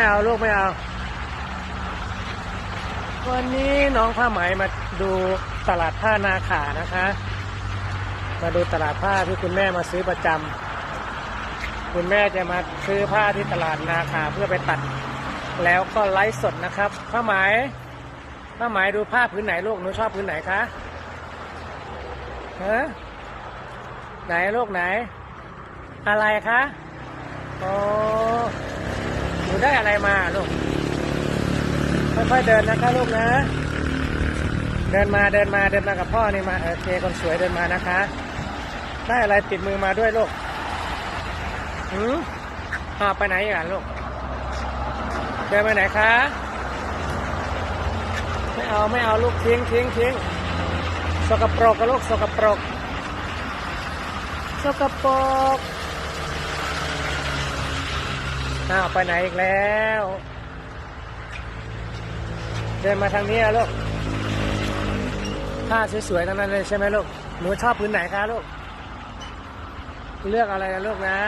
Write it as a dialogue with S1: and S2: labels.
S1: ไม่เอาลูกไม่เอา วันนี้น้องผ้าไหมมาดูตลาดผ้านาขานะคะ มาดูตลาดผ้าที่คุณแม่มาซื้อประจำคุณแม่จะมาซื้อผ้าที่ตลาดนาขาเพื่อไปตัด แล้วก็ไลฟ์สดนะครับผ้าไหมผ้าไหมดูผ้าพื้นไหนลูกหนูชอบพื้นไหนคะฮะไหนลูกไหน อะไรคะโอ้ ได้อะไรมาลูก ค่อยๆเดินนะคะลูกนะ เดินมาเดินมาเดินมากับพ่อนี่มาโอเคคนสวยเดินมานะคะ ได้อะไรติดมือมาด้วยลูกหืมอ่าไปไหนอีกอะลูก เดินไปไหนคะ ไม่เอาไม่เอาลูกทิ้งทิ้งทิ้งสกปรกกับลูกสกปรกสกปรก อ้าวไปไหนอีกแล้ว เดินมาทางนี้ลูกผ้าสวยๆทั้งนั้นเลยใช่ไหมลูก หนูชอบพื้นไหนคะลูก เลือกอะไรนะลูกนะ